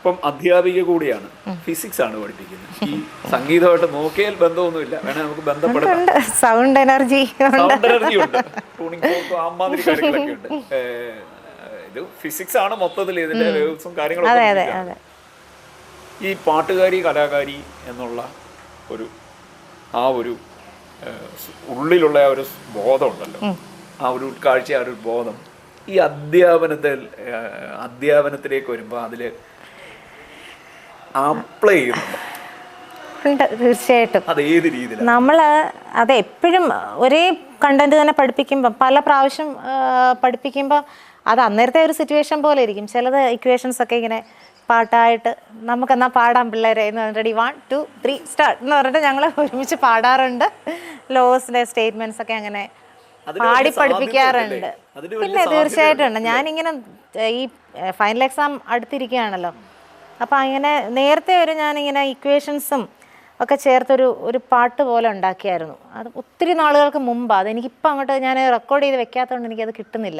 ഇപ്പം അധ്യാപിക കൂടിയാണ്. ഫിസിക്സ് ആണ് പഠിപ്പിക്കുന്നത്. ഈ സംഗീതമായിട്ട് നോക്കിയാൽ ബന്ധമൊന്നുമില്ല. വേണേ നമുക്ക് ബന്ധപ്പെടാം. സൗണ്ട് എനർജി സൗണ്ട് എനർജി ഉണ്ട്. അമ്മാതിരി കാര്യങ്ങളൊക്കെ ഉണ്ട്. ഇത് ഫിസിക്സ് ആണ് മൊത്തത്തിൽ ഇതിന്റെ വേവ്സും കാര്യങ്ങളൊക്കെ ഈ പാട്ടുകാരി കലാകാരി എന്നുള്ള ഒരു ആ ഒരു ഉള്ളിലുള്ള ആ ഒരു ബോധമുണ്ടല്ലോ ആ ഒരു ഉൾക്കാഴ്ച ആ ഒരു ബോധം ഈ അധ്യാപനത്തിൽ അധ്യാപനത്തിലേക്ക് വരുമ്പോൾ അതിൽ അപ്ലൈ ചെയ്യുന്നുണ്ട് ഉണ്ട് തീർച്ചയായിട്ടും. അത് ഏത് രീതിയിലാണ്? നമ്മൾ അത് എപ്പോഴും ഒരേ കണ്ടന്റ് തന്നെ പഠിപ്പിക്കുമ്പോൾ പല പ്രാവശ്യം പഠിപ്പിക്കുമ്പോൾ അത് അന്നേരത്തെ ഒരു സിറ്റുവേഷൻ പോലെ ഇരിക്കും. ചിലത് ഇക്വേഷൻസ് ഒക്കെ ഇങ്ങനെ പാട്ടായിട്ട് നമുക്ക് എന്നാൽ പാടാൻ പിള്ളേരെ എന്ന് പറഞ്ഞിട്ട് വൺ ടു ത്രീ സ്റ്റാർട്ട് എന്ന് പറഞ്ഞിട്ട് ഞങ്ങൾ ഒരുമിച്ച് പാടാറുണ്ട്. ലോസിന്റെ സ്റ്റേറ്റ്മെന്റ്സ് ഒക്കെ അങ്ങനെ പാടി പഠിപ്പിക്കാറുണ്ട്. പിന്നെ തീർച്ചയായിട്ടും ഉണ്ട്. ഞാനിങ്ങനെ ഈ ഫൈനൽ എക്സാം അടുത്തിരിക്കുകയാണല്ലോ. അപ്പോൾ അങ്ങനെ നേരത്തെ ഒരു ഞാനിങ്ങനെ ഇക്വേഷൻസും ഒക്കെ ചേർത്തൊരു ഒരു പാട്ട് പോലെ ഉണ്ടാക്കിയായിരുന്നു. അത് ഒത്തിരി നാളുകൾക്ക് മുമ്പാണ് അതെനിക്കിപ്പോൾ അങ്ങോട്ട് ഞാൻ റെക്കോർഡ് ചെയ്ത് വെക്കാത്തതുകൊണ്ട് എനിക്കത് കിട്ടുന്നില്ല.